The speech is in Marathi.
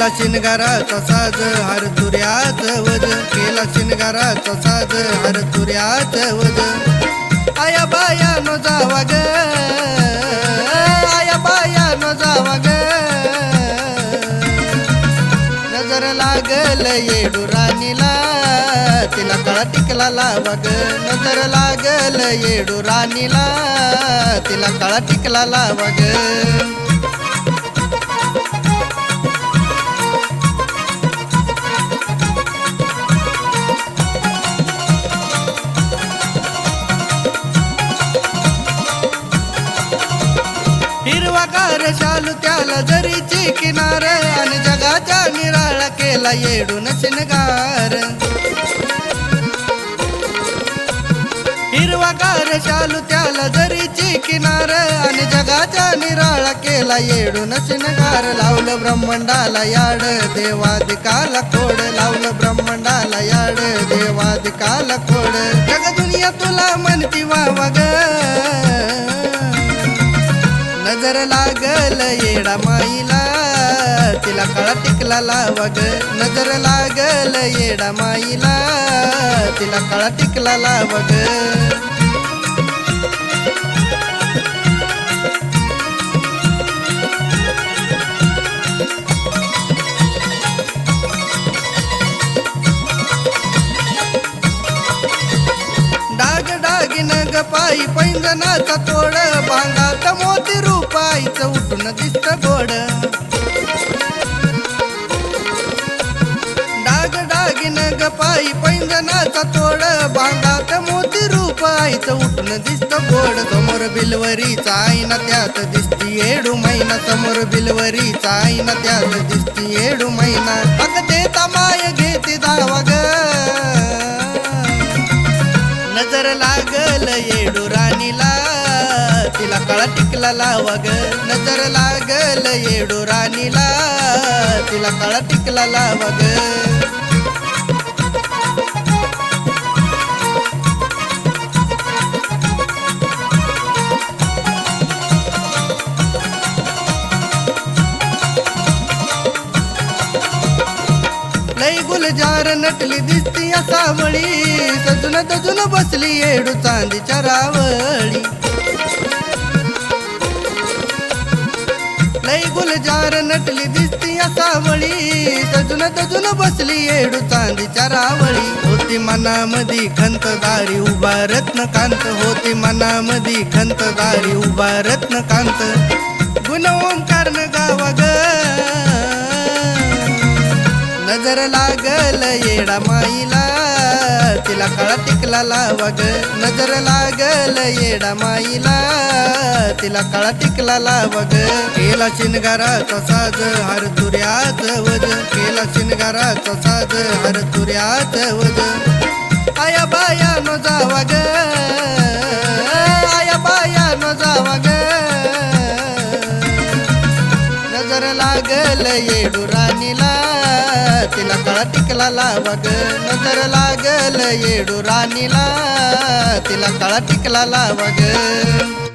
केला शिनगाराचा साज हर तुऱ्याच वज. केला शिनगाराचा साज हर तुऱ्याच वज. आया बाया नो जावा ग. आया बाया नो जावा ग. नजर लागल येडू राणीला. तिला कळा टिकला लावा ग. नजर लागल येडू राणीला. तिला कळा टिकला लावा ग. शालू त्याला जरीची किनार आणि जगाच्या निराळा केला येडून शिनगार हिरवागार शालू त्याला जरीची किनार आणि जगाच्या निराळा केला येडून शिनगार लावलं ब्रह्मांडाला याड देवादिकाला खोड. लावलं ब्रह्मांडाला याड देवादिकाला खोड. जग दुनिया तुला म्हणती वा वग लागल येडा माईला. तिला कळा टिकला लावा ग नजर लागल येडा माईला. तिला कळा टिकला लावा ग पायी पैंजनाचा तोड बांधात मोती रुपाईचं उठून दिसत गोड. डाग डागिन ग पायी पैंजनाचा तोड बांधात मोती रुपाईचं उठून दिसत गोड. समोर बिलवरीचा आईना त्यात दिसती येडू महिना समोर बिलवरीचा आईना त्यात दिसती येडू महिना अग देता माय घेते दावा ग. नजर लागल येडू राणीला. तिला कळा टिकला लावा ग नजर लागल येडू राणीला. तिला कळा टिकला लावा ग जार नटली दिसती सावळी सजून तजून बसली येडू चांदीच्या रावळी. लई गुलजार नटली दिसती सावळी सजून तजून बसली येडू चांदीच्या रावळी. होती मनामधी खंत दारी उभा रत्नकांत होती मनामधी खंत दारी उभा रत्नकांत गुण ओंकार गावा ग. नजर लागल येडा माईला. तिला कळा टिकला लावा ग नजर लागल येडा माईला. तिला कळा टिकला लावा ग केला शिनगाराचा साज हर तुऱ्याच वज. केला शिनगाराचा साज हर तुऱ्याच वज. आया बाया नो जावा ग नजर लागल येडू राणीला तिला कळा टिकला लावा ग नजर लागल येडू राणीला तिला कळा टिकला लावा ग